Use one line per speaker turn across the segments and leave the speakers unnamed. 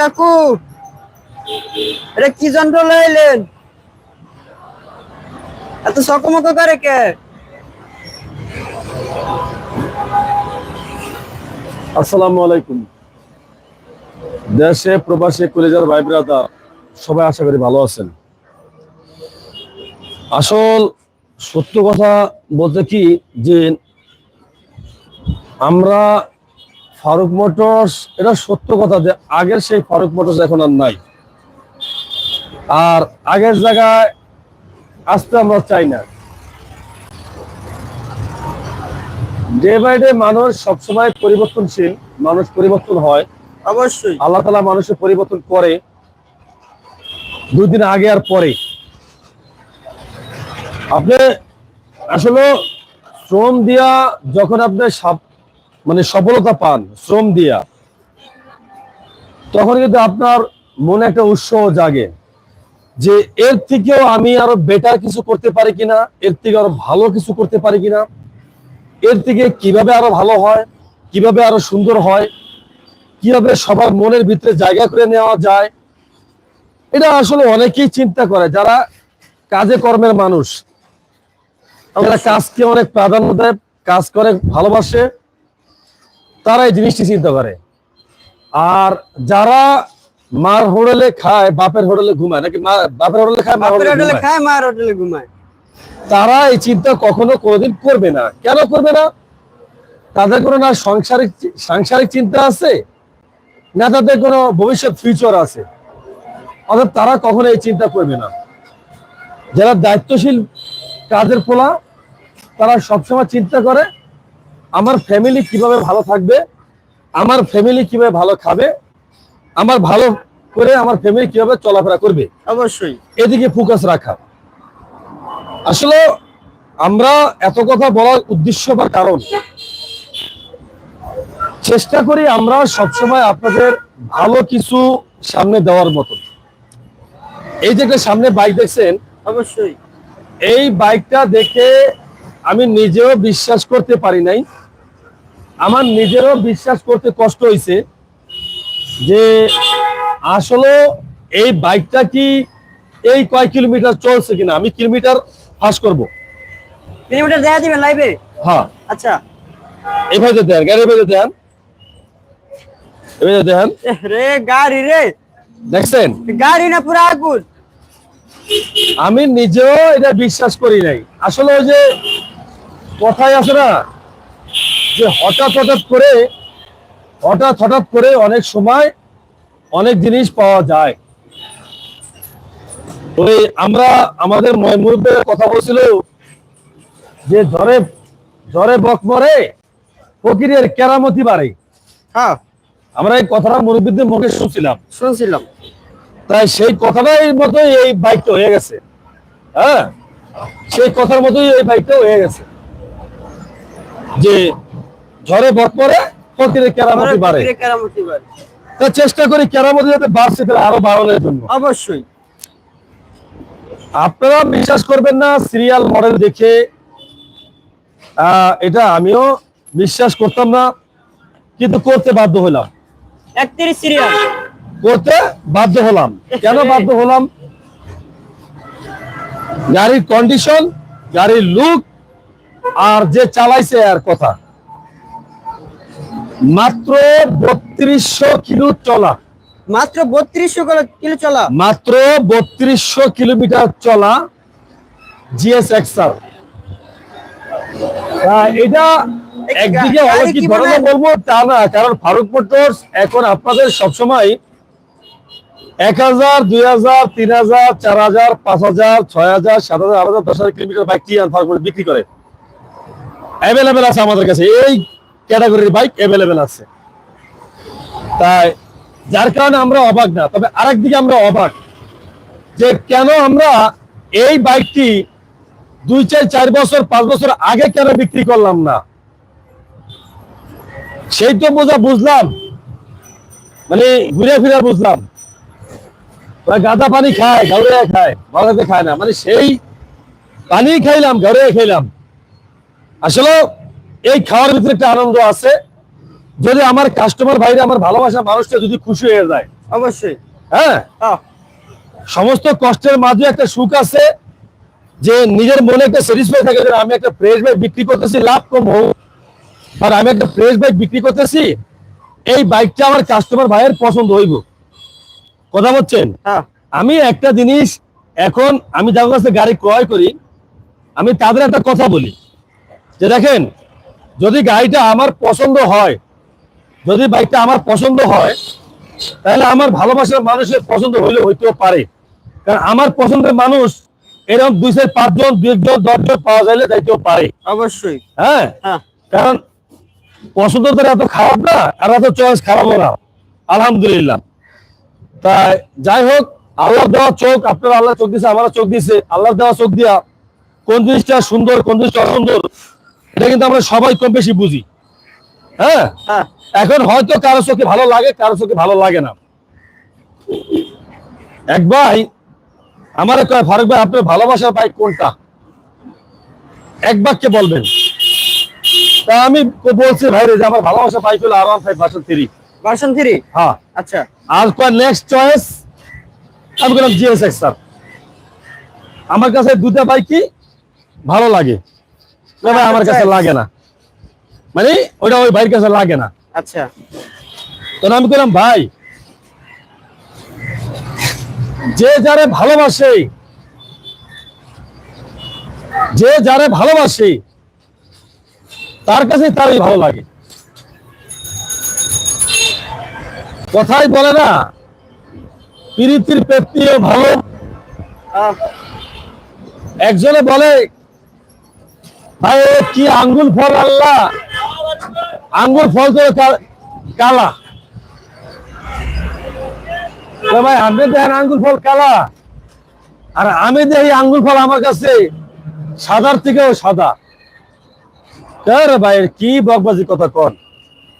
কাকু। এটা কি যন্ত্র লাইলেন এত করে কে
আসসালামু আলাইকুম। দেশে, প্রবাসী, কলেজার ভাই ব্রাদার, সবাই আশা করি ভালো আছেন। আসল সত্য কথা বলতে কি যে আমরা ফারুক মোটরস এটা সত্য কথা যে আগের সেই ফারুক মোটরস এখন আর নাই। আর আগের জায়গায় আসতে আমরা চাই না। ডে বাই ডে মানুষ সবসময় পরিবর্তনশীল মানুষ পরিবর্তন হয়।
অবশ্যই।
আল্লাহ তালা মানুষের পরিবর্তন করে। দুই দিন আগে আর পরে। আপনি আসলে শ্রম দিয়া যখন আপনি মানে সফলতা পান, শ্রম দিয়া। তখন কিন্তু আপনার মনে একটা উৎসাহ জাগে যে এর থেকেও আমি আরও বেটার কিছু করতে পারি কিনা, এর থেকে আরও ভালো কিছু করতে পারি কিনা, এর থেকে কীভাবে আরও ভালো হয়, কীভাবে আরও সুন্দর হয়, কীভাবে সবার মনের ভিতরে জায়গা করে নেওয়া যায়, এটা আসলে অনেকেই চিন্তা করে। যারা কাজে কর্মের মানুষ যারা কাজকে অনেক প্রাধান্য দেয় কাজ করে ভালোবাসে তারা এই জিনিসটি চিন্তা করে আর যারা মার হোটেলে খায় বাপের হোটেলে ঘুমায় নাকি বাপের হোটেলে খায় মার হোটেলে
খায় মায়ের হোটেলে ঘুমায়।
তারা এই চিন্তা কখনো কোনোদিন করবে না। কেন করবে না? তাদের কোনো না সাংসারিক সাংসারিক চিন্তা আছে? না তাদের কোনো ভবিষ্যৎ ফিউচার আছে? অর্থাৎ তারা কখনো এই চিন্তা করবে না। যারা দায়িত্বশীল কাজের পোলা তারা সবসময় চিন্তা করে আমার ফ্যামিলি কীভাবে ভালো থাকবে আমার ফ্যামিলি কীভাবে ভালো খাবে আমার ভালো করে আমার ফ্যামিলি কীভাবে চলাফেরা করবে।
অবশ্যই।
এদিকে ফোকাস রাখা। আসলে আমরা এত কথা বলার উদ্দেশ্য বা কারণ চেষ্টা করি আমরা সবসময় আপনাদের ভালো কিছু সামনে দেওয়ার মতো। এই যে সামনে বাইক দেখছেন
অবশ্যই।
এই বাইকটা দেখে আমি নিজেও বিশ্বাস করতে পারি নাই। আমার নিজেরও বিশ্বাস করতে কষ্ট হয়েছে যে আসলে এই বাইকটা কি এই কয় কিলোমিটার চলছে কিনা? আমি কিলোমিটার ফাঁস করব।
কিলোমিটার দেখা দিবেন লাইভে?
হ্যাঁ।
আচ্ছা।
এভাবে দেন গাড়ি এভাবে দেন। এভাবে দেন।
রে গাড়ি রে।
দেখছেন?
গাড়ি না পুরো আগুন?
আমি নিজেও এটা বিশ্বাস করি নাই। আসলে ওই যে কথাই আছে না। যে হঠাৎ হঠাৎ করে হঠাৎ হঠাৎ করে অনেক সময় অনেক জিনিস পাওয়া যায়। ওই আমরা আমাদের মুরব্বের কথা বলছিল যে ঝড়ে ঝড়ে বক মরে ফকিরের কেরামতি বাড়ে।
হ্যাঁ।
আমরা এই কথাটা মুরব্বীদের মুখে শুনছিলাম।
শুনছিলাম।
তাই সেই কথাটাই মতোই এই বাইকটা হয়ে গেছে। হ্যাঁ? সেই কথার মতোই এই বাইকটা হয়ে গেছে। যে ঝড়ে বক পরে কেরামতি বাড়ে।
কেরামতি বাড়ে।
তা চেষ্টা করি কেরামতি যাতে বাড়ছে তাহলে আরও বাড়ানোর জন্য।
অবশ্যই।
আপনারা বিশ্বাস করবেন না সিরিয়াল মডেল দেখে এটা আমিও বিশ্বাস করতাম না কিন্তু করতে বাধ্য হলাম।
একত্রিশ সিরিয়াল
করতে বাধ্য হলাম। কেন বাধ্য হলাম? গাড়ির কন্ডিশন গাড়ির লুক আর যে চালাইছে আর কথা। মাত্র বত্রিশশো কিলো চলা।
মাত্র বত্রিশশো কিলো চলা।
মাত্র বত্রিশশো কিলোমিটার চলা জিএস এক্সার এটা একদিকে
গাড়ি
অলৌকিক ঘটনা বলব? তা না কারণ ফারুক মোটরস এখন আপনাদের সবসময় এক হাজার দুই হাজার তিন হাজার চার হাজার পাঁচ হাজার ছয় হাজার সাত হাজার আট হাজার দশ হাজার কিলোমিটার বাইক কি ফারুক বিক্রি করে। অ্যাভেলেবেল আছে আমাদের কাছে। এই ক্যাটাগরির বাইক অ্যাভেলেবেল আছে। তাই যার কারণে আমরা অবাক না, তবে আরেক দিকে আমরা অবাক যে কেন আমরা এই বাইকটি দুই চার চার বছর, পাঁচ বছর আগে কেন বিক্রি করলাম না? সেই তো বোঝা, বুঝলাম। মানে ঘুরে ফিরে বুঝলাম। গাঁদা পানি খায় গাউরে খায় বাংলাতে খায় না। মানে সেই পানি খাইলাম গাউরে খাইলাম। আসলে এই খাওয়ার ভিতরে একটা আনন্দ আছে। যদি আমার কাস্টমার ভাইরা আমার ভালোবাসা মানুষটা যদি খুশি হয়ে যায়।
অবশ্যই।
হ্যাঁ?
হ্যাঁ।
সমস্ত কষ্টের মাঝে একটা সুখ আছে যে নিজের মনে একটা স্যাটিসফাই থাকে যে আমি একটা ফ্রেশ বাইক বিক্রি করতেছি লাভ কম হোক। আর আমি একটা ফ্রেশ বাইক বিক্রি করতেছি এই বাইকটা আমার কাস্টমার ভাইয়ের পছন্দ হইব। কথা বলছেন?
হ্যাঁ।
আমি একটা জিনিস এখন আমি যার কাছে গাড়ি ক্রয় করি আমি তাদের একটা কথা বলি। যে দেখেন যদি গাড়িটা আমার পছন্দ হয় যদি বাইকটা আমার পছন্দ হয় তাহলে আমার ভালোবাসার মানুষের পছন্দ হইলে হইতেও পারে। কারণ আমার পছন্দের মানুষ এরকম দুই চার পাঁচজন দুইজন দশজন পাওয়া যাইলে যাইতেও পারে।
অবশ্যই।
হ্যাঁ?
হ্যাঁ।
কারণ পছন্দ তো এত খারাপ না আর এত চয়েস খারাপও না। আলহামদুলিল্লাহ। তাই যাই হোক আল্লাহ দেওয়া চোখ আপনারা আল্লাহ চোখ দিছে আমার চোখ দিছে। আল্লাহ দেওয়া চোখ দিয়া কোন জিনিসটা সুন্দর কোন জিনিসটা অসুন্দর এটা কিন্তু আমরা সবাই কম বেশি বুঝি। হ্যাঁ?
হ্যাঁ।
এখন হয়তো কারও চোখে ভালো লাগে কারও চোখে ভালো লাগে না। এক ভাই আমার কয় ফারুক ভাই আপনার ভালোবাসার বাইক কোনটা? এক বাক্যে বলবেন। তা আমি বলছি ভাই রে যে আমার ভালোবাসা বাইক হলো R one five version three
version three
হ্যাঁ।
আচ্ছা।
আর কয় নেক্সট চয়েস আমি বললাম জিএসএক্স স্যার আমার কাছে দুটা বাইকই ভালো লাগে। তবে আমার কাছে লাগে না। মানে ওটা ওই ভাইয়ের কাছে লাগে না।
আচ্ছা।
তখন আমি বললাম ভাই যে যারে ভালোবাসে যে যারে ভালোবাসে তার কাছে তারই ভালো লাগে। কথাই বলে না প্রীতির পেত্তিও ভালো। একজনে বলে ভাই কি আঙ্গুল ফল আল্লাহ? আঙ্গুল ফল তো কালা ভাই আপনি দেখেন আঙ্গুল ফল কালা? আর আমি দেখি আঙ্গুল ফল আমার কাছে সাদার থেকেও সাদা। ভাই কি বকবাজি কথা কন?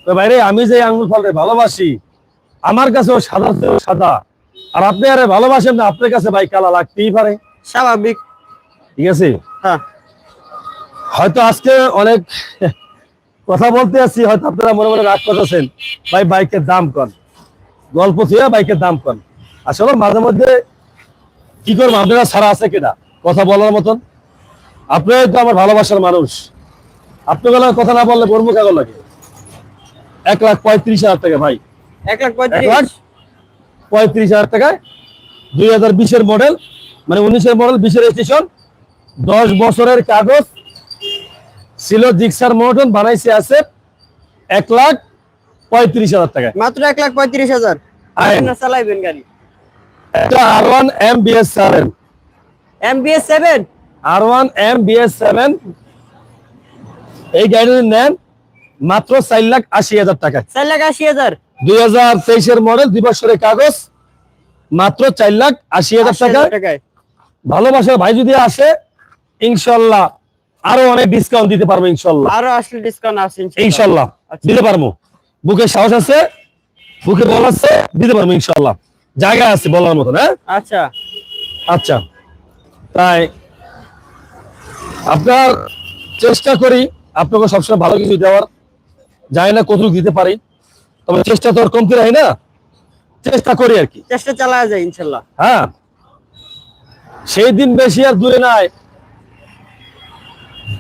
তো ভাই রে আমি যে আঙ্গুল ফলটা ভালোবাসি আমার কাছেও সাদা থেকেও সাদা। আর আপনি আরে ভালোবাসেন না আপনার কাছে ভাই কালা লাগতেই পারে।
স্বাভাবিক।
ঠিক আছে?
হ্যাঁ।
হয়তো আজকে অনেক কথা বলতে আছি হয়তো আপনারা মনে মনে রাগ করতেছেন ভাই বাইকের দাম কন গল্প থুয়া বাইকের দাম কন আসলে মাঝে মধ্যে কি করব আপনারা ছাড়া আছে কিনা? কথা বলার মতন। আপনারাই তো আমার ভালোবাসার মানুষ। আপনার কথা না বললে বর্ম কাগজ লাগে? এক লাখ পঁয়ত্রিশ হাজার টাকা ভাই।
এক লাখ পঁয়ত্রিশ?
হাজার টাকায় দুই হাজার বিশের মডেল মানে উনিশের মডেল বিশের স্টেশন দশ বছরের কাগজ ছিল জিক্সার মডেল বানাইছে আছে এক লাখ পঁয়ত্রিশ হাজার টাকা
মাত্র এক লাখ পঁয়ত্রিশ হাজার। চালাইবেন গাড়ি।
একটা R one M BS seven
MBS seven
R one M BS seven এই গাড়ি যদি নেন মাত্র চার লাখ আশি হাজার টাকায়।
চার লাখ আশি হাজার?
দুই হাজার তেইশের মডেল দুই বছরের কাগজ মাত্র চার লাখ আশি হাজার টাকা ভালোবাসার ভাই যদি আসে ইনশাল্লাহ আরও অনেক ডিসকাউন্ট দিতে পারব ইনশাল্লাহ
আরও আসলে ডিসকাউন্ট আছে
ইনশাল্লাহ
আচ্ছা।
দিতে পারব। বুকে সাহস আছে বুকে বল আছে দিতে পারব ইনশাল্লাহ জায়গা আছে বলার মতন হ্যাঁ?
আচ্ছা।
আচ্ছা তাই আপনার চেষ্টা করি আপনাকে সবসময় ভালো কিছু দেওয়ার। জানি না কতটুকু দিতে পারি তবে চেষ্টা তো আর কমতে রাখি না। চেষ্টা করি আর কি।
চেষ্টা চালা যায় ইনশাল্লাহ
হ্যাঁ সেই দিন বেশি আর দূরে নয়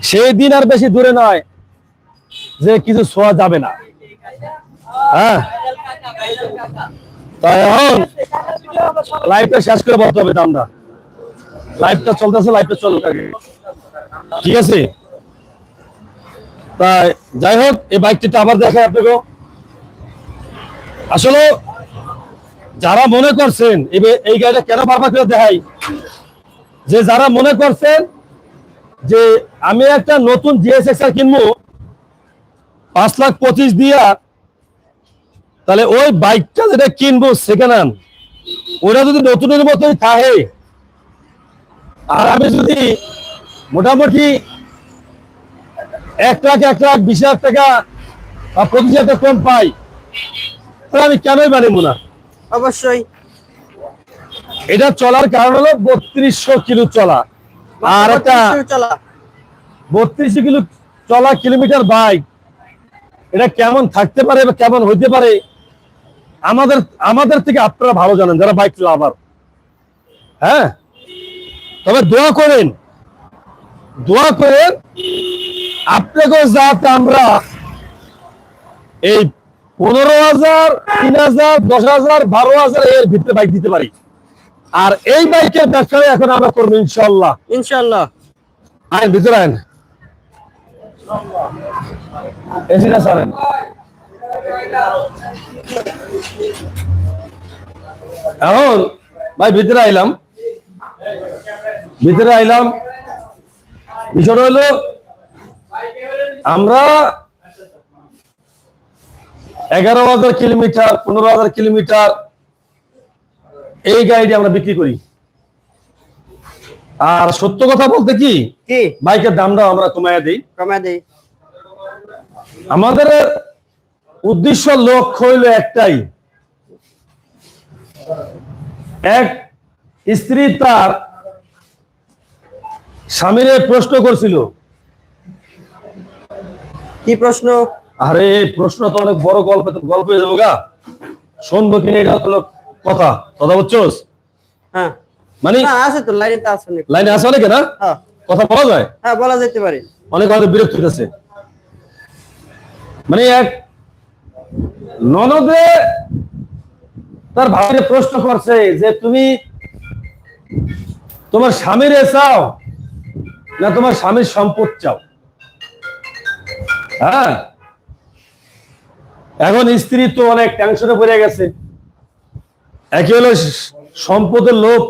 সেই দিন আর বেশি দূরে নয় যে কিছু ছোঁয়া যাবে না। হ্যাঁ? লাইফটা শেষ করে বলতে হবে দামটা। লাইফটা চলতেছে লাইফটা আগে। ঠিক আছে? তাই যাই হোক, এই বাইকটিটা আবার দেখায় আপনাকে। আসলে যারা মনে করছেন এই গাড়িটা কেন বারবার করে দেখাই? যে যারা মনে করছেন যে আমি একটা নতুন জিএসএক্স আর কিনবো পাঁচ লাখ পঁচিশ দিয়া তাহলে ওই বাইকটা যেটা কিনবো সেকেন্ড হ্যান্ড ওটা যদি নতুনের মতোই থাকে আর আমি যদি মোটামুটি এক লাখ এক লাখ বিশ হাজার টাকা বা পঁচিশ হাজার টাকা কম পাই তাহলে আমি কেনই মানিব না?
অবশ্যই।
এটা চলার কারণ হলো বত্রিশশো কিলো চলা। আর একটা
32 চালা।
বত্রিশশো কিলো চলা কিলোমিটার বাইক। এটা কেমন থাকতে পারে বা কেমন হইতে পারে আমাদের আমাদের থেকে আপনারা ভালো জানেন যারা বাইক লাভার। হ্যাঁ? তবে দোয়া করেন দোয়া করেন আপনাকেও যাতে আমরা এই পনেরো হাজার তিন হাজার দশ হাজার বারো হাজার এর ভিতরে বাইক দিতে পারি। আর এই বাইকের ব্যবসা এখন আমরা করব ইনশাল্লাহ
ইনশাল্লাহ
আইন ভিতরে আইন। এসিটা সারেন এখন ভাই ভিতরে আইলাম। ভিতরে আইলাম। বিষয়টা হলো আমরা এগারো হাজার কিলোমিটার পনেরো হাজার কিলোমিটার এই গাড়িটি আমরা বিক্রি করি। আর সত্য কথা বলতে কি? বাইকের দামটা আমরা কমাইয়া দিই।
কমা দেই।
আমাদের উদ্দেশ্য লক্ষ্য হইল একটাই। এক স্ত্রী তার স্বামীরে প্রশ্ন করছিল।
কি প্রশ্ন?
আরে প্রশ্ন তো অনেক বড় গল্প গল্প হয়ে যাব গা শুনব কিনা এটা কথা কথা বুঝছোস?
হ্যাঁ।
মানে
আছে তো লাইনে তো আছে।
লাইনে আসে অনেকে না?
হ্যাঁ।
কথা বলা যায়?
হ্যাঁ বলা যেতে পারে।
অনেক হয়তো বিরক্ত হইতেছে। মানে এক ননদে তার ভাইরে প্রশ্ন করছে যে তুমি তোমার স্বামীর চাও না তোমার স্বামীর সম্পদ চাও? হ্যাঁ? এখন স্ত্রী তো অনেক টেনশনে পড়ে গেছে। একে হলো সম্পদের লোভ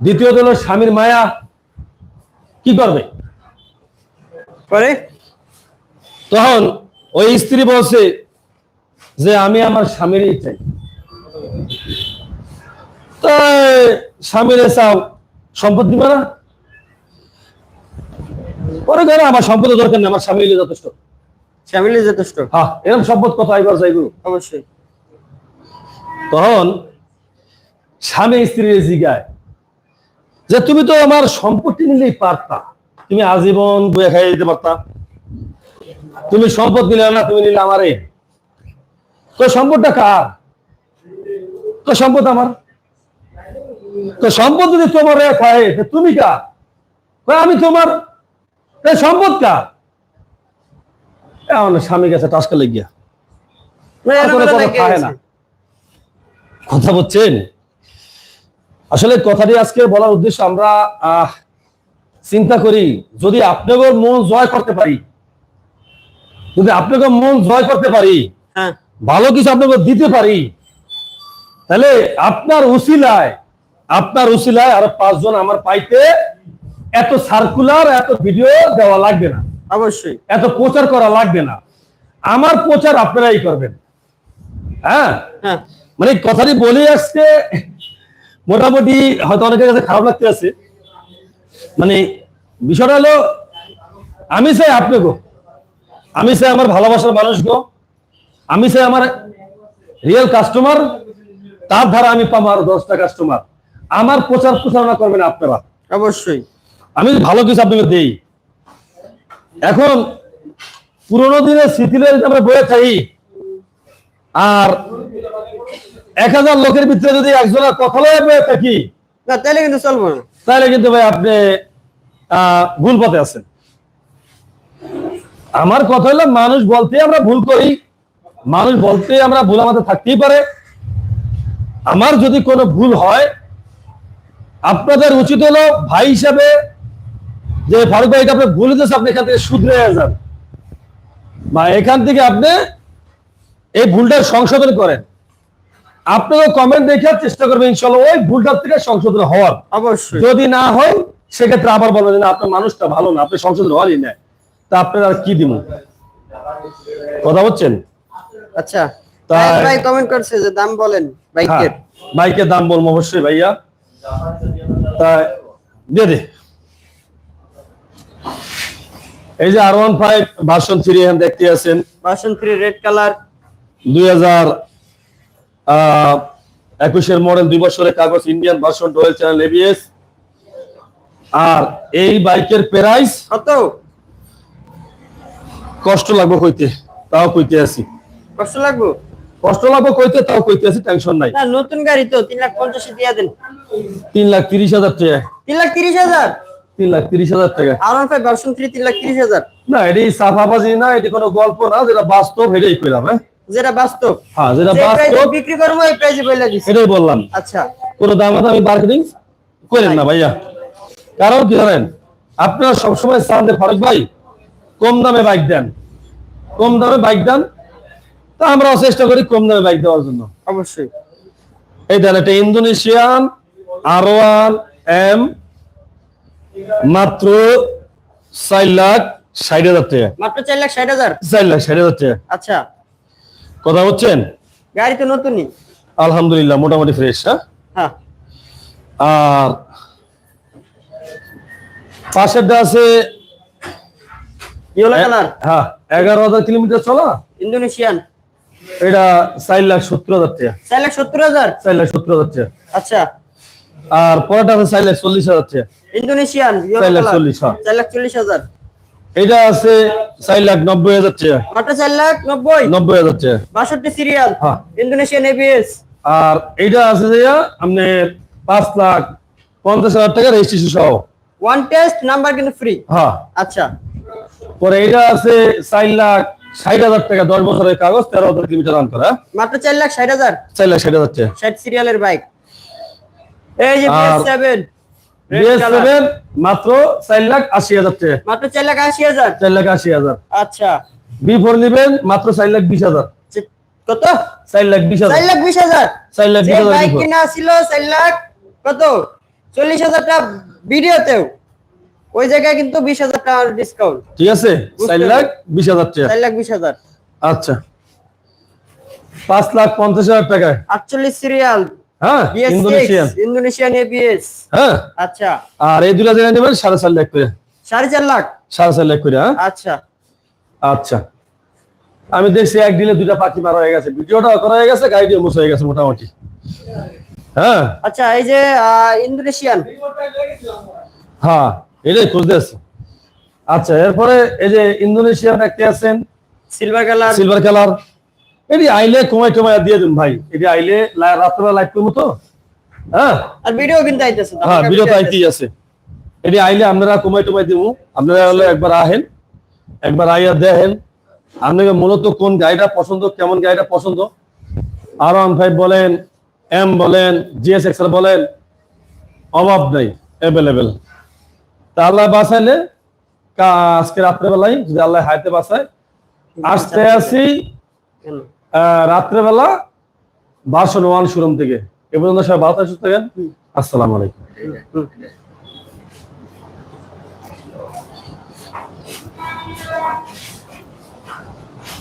দ্বিতীয়ত হলো স্বামীর মায়া। কি করবে?
পরে?
তখন ওই স্ত্রী বলছে যে আমি আমার স্বামীরই চাই। তাই স্বামীরে চাও সম্পদ দিবে না? পরে কেন? আমার সম্পদের দরকার নেই আমার স্বামী যথেষ্ট।
ফ্যামিলি যথেষ্ট।
হ্যাঁ এরকম সম্পদ কত আইবার চাইগুলো
অবশ্যই।
তখন স্বামী স্ত্রীর জিগায় যে তুমি তো আমার সম্পত্তি নিলেই পারতা তুমি আজীবন বয়ে খাইয়ে দিতে পারতা। তুমি সম্পদ নিলে না তুমি নিলে আমারে। তো সম্পদটা কার? তো সম্পদ আমার। তো সম্পদ যদি তোমার খায় তুমি কার? আমি তোমার। সম্পদ কার? এমন স্বামী গেছে টাসকা লেগিয়া। খায় না। কথা বলছেন? আসলে কথাটি আজকে বলার উদ্দেশ্য আমরা চিন্তা করি যদি আপনাকে মন জয় করতে পারি যদি আপনাকে মন জয় করতে পারি
হ্যাঁ।
ভালো কিছু আপনাকে দিতে পারি তাহলে আপনার উসিলায় আপনার উসিলায় আরও পাঁচজন আমার পাইতে এত সার্কুলার এত ভিডিও দেওয়া লাগবে না।
অবশ্যই।
এত প্রচার করা লাগবে না। আমার প্রচার আপনারাই করবেন। হ্যাঁ?
হ্যাঁ।
মানে কথাটি বলে আসছে মোটামুটি হয়তো অনেকের কাছে খারাপ লাগতে আছে। মানে বিষয়টা হলো আমি চাই আপনি গো আমি চাই আমার ভালোবাসার মানুষ গো আমি চাই আমার রিয়েল কাস্টমার তার ধারা আমি পাবো আর দশটা কাস্টমার আমার প্রচার প্রচারণা করবেন আপনারা।
অবশ্যই।
আমি ভালো কিছু আপনাকে দেই। এখন পুরোনো দিনের স্মৃতিটা যদি আমরা বয়ে থাকি আর এক হাজার লোকের ভিতরে যদি একজনের কথা লয়ে থাকি
না তাহলে কিন্তু চলবো না।
তাহলে কিন্তু ভাই আপনি ভুল পথে আছেন। আমার কথা হলো মানুষ বলতে আমরা ভুল করি। মানুষ বলতে আমরা ভুল আমাদের থাকতেই পারে। আমার যদি কোনো ভুল হয় আপনাদের উচিত হলো ভাই হিসাবে যে ফারুক ভাই আপনি ভুল হয়েছে আপনি এখান থেকে শুধরে যান। বা এখান থেকে আপনি এই ভুলটা সংশোধন করেন। আপনারা কমেন্ট দেখে চেষ্টা করবেন ইনশাল্লাহ ওই ভুলটার থেকে সংশোধন হওয়ার।
অবশ্যই।
যদি না হয় সেক্ষেত্রে আবার বলবেন না আপনার মানুষটা ভালো না আপনি সংশোধন হওয়ারই না তা আপনার আর কি দিব কথা বলছেন?
আচ্ছা। ভাই কমেন্ট করছে যে দাম বলেন
হ্যাঁ
বাইকের
বাইকের দাম বলব অবশ্যই ভাইয়া। তা দিয়ে দে। এই যে R one five version three এখানে দেখতে আছেন।
বাসন থ্রি রেড কালার
দুই হাজার একুশের মডেল দুই বছরের কাগজ Indian version dual channel ABS আর এই বাইকের প্রাইস
কত?
কষ্ট লাগবে কইতে তাও কইতে আছি।
কষ্ট লাগবো?
কষ্ট লাগবে কইতে তাও কইতে আছে টেনশন নাই।
না নতুন গাড়ি তো তিন লাখ পঞ্চাশে দিয়ে দেন।
তিন লাখ তিরিশ হাজার টাকা।
তিন লাখ তিরিশ হাজার?
তিন লাখ তিরিশ হাজার টাকা।
আর ওয়ান ভার্সন থ্রি তিন লাখ তিরিশ হাজার।
না এটি সাফাবাজি না এটি কোনো গল্প না যেটা বাস্তব এটাই কইলাম হ্যাঁ?
যেটা বাস্তব।
হ্যাঁ যেটা বাস্তব
বিক্রি করব এই প্রাইসে বলে দিচ্ছি
এটাই বললাম।
আচ্ছা।
কোনো দাম দামি মার্কেটিং করেন না ভাইয়া। কারণ কি জানেন? আপনারা সবসময় চান যে ফারুক ভাই কম দামে বাইক দেন। কম দামে বাইক দেন তা আমরাও চেষ্টা করি কম দামে বাইক দেওয়ার জন্য।
অবশ্যই।
এই দেন একটা ইন্দোনেশিয়ান আর ওয়ান এম মাত্র চার লাখ ষাট হাজার টাকা।
মাত্র চার লাখ ষাট হাজার?
চার লাখ ষাট হাজার টাকা।
আচ্ছা।
কথা হচ্ছেন
গাড়ি তো নতুনই
আলহামদুলিল্লাহ মোটামুটি ফ্রেশ হ্যাঁ?
হ্যাঁ।
আর পাশেরটা আছে
ইয়েলো কালার।
হ্যাঁ এগারো হাজার কিলোমিটার চলা?
ইন্দোনেশিয়ান।
এটা চার লাখ সত্তর হাজার টাকা।
চার লাখ সত্তর হাজার?
চার লাখ সত্তর হাজার টাকা।
আচ্ছা।
আর পরেরটা আছে চার লাখ চল্লিশ হাজার টাকা।
ইন্দোনেশিয়ান
চার লাখ চল্লিশ হ্যাঁ।
চার লাখ চল্লিশ হাজার।
এটা আছে চার লাখ নব্বই হাজার টাকা।
মাত্র চার লাখ নব্বই?
নব্বই হাজার টাকা।
বাষট্টি সিরিয়াল
হ্যাঁ।
Indonesian ABS.
আর এটা আছে যে আপনার পাঁচ লাখ পঞ্চাশ হাজার টাকা রেজিস্ট্রেশন সহ।
ওয়ান টেস্ট নাম্বার কিন্তু ফ্রি
হ্যাঁ।
আচ্ছা।
পরে এটা আছে চার লাখ ষাট হাজার টাকা দশ বছরের কাগজ তেরো হাজার কিলোমিটার রান করা।
মাত্র চার লাখ ষাট হাজার?
চার লাখ ষাট হাজার টাকা।
ষাট সিরিয়ালের বাইক এই যে সেভেন
মাত্র চার লাখ আশি হাজার টাকা।
মাত্র চার লাখ আশি হাজার?
চার লাখ আশি হাজার।
আচ্ছা।
বি ফোর নিবেন মাত্র চার লাখ বিশ হাজার।
কত?
চার লাখ বিশ হাজার।
চার লাখ বিশ হাজার?
চার লাখ বিশ হাজার
বাইক কিনা ছিল চার লাখ কত? চল্লিশ হাজার টাকা ভিডিওতেও। ওই জায়গায় কিন্তু বিশ হাজার টাকার ডিসকাউন্ট
ঠিক আছে? চার লাখ বিশ হাজার টাকা।
চার লাখ বিশ হাজার।
আচ্ছা। পাঁচ লাখ পঞ্চাশ হাজার টাকায়।
আটচল্লিশ সিরিয়াল
হ্যাঁ ইন্দোনেশিয়ান।
ইন্দোনেশিয়ান এবিএস
হ্যাঁ।
আচ্ছা।
আর এই দুটা জায়গায় নেবেন সাড়ে চার লাখ করে।
সাড়ে চার লাখ?
সাড়ে চার লাখ করে হ্যাঁ?
আচ্ছা।
আচ্ছা। আমি দেখছি এক দিলে দুটা পাখি মারা হয়ে গেছে। ভিডিওটা করা হয়ে গেছে গাড়িটিও মুছে হয়ে গেছে মোটামুটি। হ্যাঁ?
আচ্ছা এই যে ইন্দোনেশিয়ান।
হ্যাঁ এটাই খুঁজতে আছি আচ্ছা এরপরে এই যে ইন্দোনেশিয়ান একটা আছেন
সিলভার কালার
সিলভার কালার এটি আইলে কমাই কমাই দিয়ে দিন ভাই। এটি আইলে রাত্রেবেলা লাইট করব তো? হ্যাঁ?
আর ভিডিও কিন্তু আইতেছে
হ্যাঁ ভিডিও তো আইতেই আছে। এটি আইলে আপনারা কমাই টমাই দিব। আপনারা হলে একবার আহেন একবার আইয়া দেখেন। আপনাকে মূলত কোন গাড়িটা পছন্দ কেমন গাড়িটা পছন্দ? আর ওয়ান ফাইভ বলেন এম বলেন জিএস এক্সেল বলেন অভাব নাই অ্যাভেলেবেল তা আল্লাহ বাঁচাইলে আজকে রাত্রেবেলায় যদি আল্লাহ হাইতে বাঁচায় আসতে আসি। রাত্রেবেলা বাসন নোয়ান শোরুম থেকে এ পর্যন্ত সবাই ভালো থাকেন, সুস্থ থাকেন আসসালামু আলাইকুম।